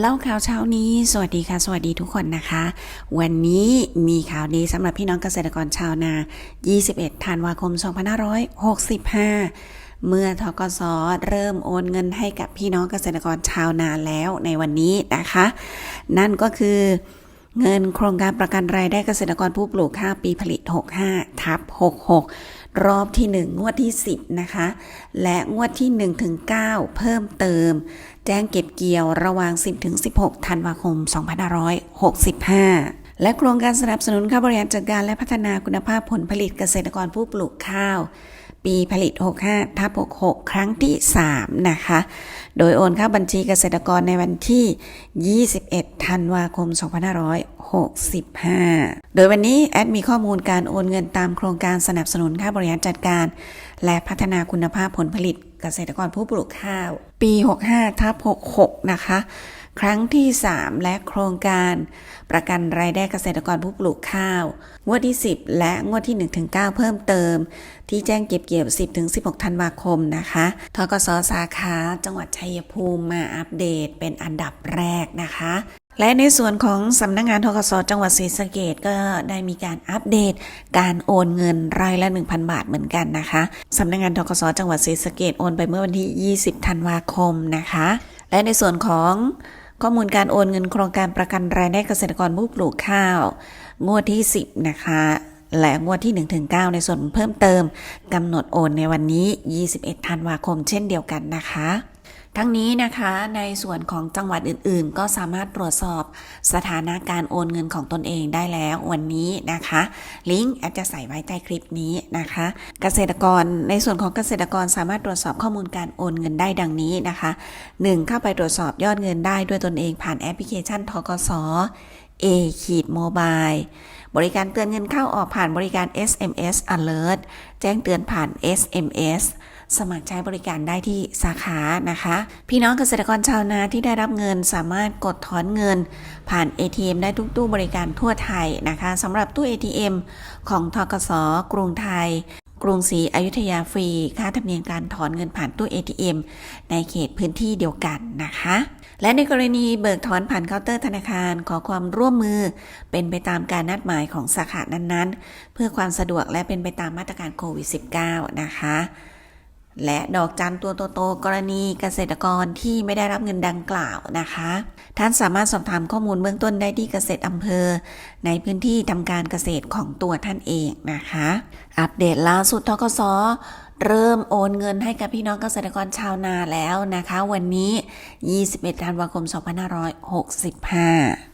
เล่าข่าวเช้านี้ สวัสดีค่ะ สวัสดีทุกคนนะคะ วันนี้มีข่าวดีสำหรับพี่น้องเกษตรกรชาวนา 21 ธันวาคม 2565 เมื่อทกสเริ่มโอนเงินให้กับพี่น้องเกษตรกรชาวนาแล้วในวันนี้นะคะ นั่นก็คือเงินโครงการประกันรายได้เกษตรกรผู้ปลูกข้าวปีผลิต 65 ทับ 66 รอบที่ 1 งวดที่ 10 นะคะ และงวดที่1ถึง9เพิ่มเติม แจ้งเก็บเกี่ยวระหว่าง 10ถึง16 ธันวาคม 2565และโครงการสนับสนุนค่าบริหารจัดการและพัฒนาคุณภาพผลผลิตเกษตรกรผู้ปลูกข้าว ปีผลิต 65ทับ66 ครั้งที่ 3 นะคะ โดยโอนเข้าบัญชีเกษตรกรในวันที่ 21 ธันวาคม 2565 โดยวันนี้แอดมีข้อมูลการโอนเงินตามโครงการสนับสนุนค่าบริหารจัดการ และพัฒนาคุณภาพผลผลิตเกษตรกรผู้ปลูกข้าว ปี 65ทับ66 นะคะ ครั้งที่ 3 และโครงการ ประกันรายได้เกษตรกรผู้ปลูกข้าว งวดที่ 10 และงวดที่ 1-9 เพิ่มเติม ที่แจ้งเก็บเกี่ยว 10-16 ธันวาคมนะคะทกสสาขาจังหวัดชัยภูมิมาอัปเดตเป็นอันดับแรกนะคะและในส่วนของสำนักงงานทกสจังหวัดศรีสะเกดก็ได้มีการอัปเดต การโอนเงินรายละ 1,000 บาทเหมือนกันนะคะสำนักงงานทกสจังหวัดศรีสะเกดโอนไปเมื่อวันที่ 20 ธันวาคมนะคะ และในส่วนของ ข้อมูลการโอนเงินโครงการประกันรายได้เกษตรกรผู้ปลูกข้าว งวดที่ 10 นะคะ และงวดที่ 1-9 ในส่วนเพิ่มเติมกำหนดโอนในวันนี้ 21 ธันวาคมเช่นเดียวกันนะคะ ทั้งนี้นะคะในส่วนของจังหวัดอื่นๆ ก็สามารถตรวจสอบสถานะการโอนเงินของตนเองได้แล้ววันนี้นะคะ ลิงก์แอปจะใส่ไว้ใต้คลิปนี้นะคะ เกษตรกรในส่วนของเกษตรกรสามารถตรวจสอบข้อมูลการโอนเงินได้ดังนี้นะคะ 1. เข้าไปตรวจสอบยอดเงินได้ด้วยตนเองผ่านแอปพลิเคชันทกส A ขีดโมบายบริการเตือนเงินเข้าออกผ่านบริการ SMS Alert แจ้งเตือนผ่าน SMS สมัครใช้บริการได้ที่สาขานะคะ พี่น้องเกษตรกรชาวนาที่ได้รับเงินสามารถกดถอนเงิน ผ่าน ATM ได้ทุกตู้บริการทั่วไทยนะคะสำหรับตู้ ATM ของทกสกรุงไทย กรุงศรีอยุธยาฟรี ค่าธรรมเนียมการถอนเงินผ่านตู้ ATM ในเขตพื้นที่เดียวกันนะคะ และในกรณีเบิกถอนผ่านเคาน์เตอร์ธนาคารขอความร่วมมือ เป็นไปตามการนัดหมายของสาขานั้นๆ เพื่อความสะดวกและเป็นไปตามมาตรการโควิด -19 นะคะ และดอกจันตัวโตๆกรณีเกษตรกรที่ไม่ได้รับเงินดังกล่าวนะคะ ท่านสามารถสอบถามข้อมูลเบื้องต้นได้ที่เกษตรอำเภอ ในพื้นที่ทำการเกษตรของตัวท่านเองนะคะ อัปเดตล่าสุดทกสเริ่มโอนเงินให้กับพี่น้องเกษตรกรชาวนาแล้วนะคะ วันนี้ 21 ธันวาคม 2565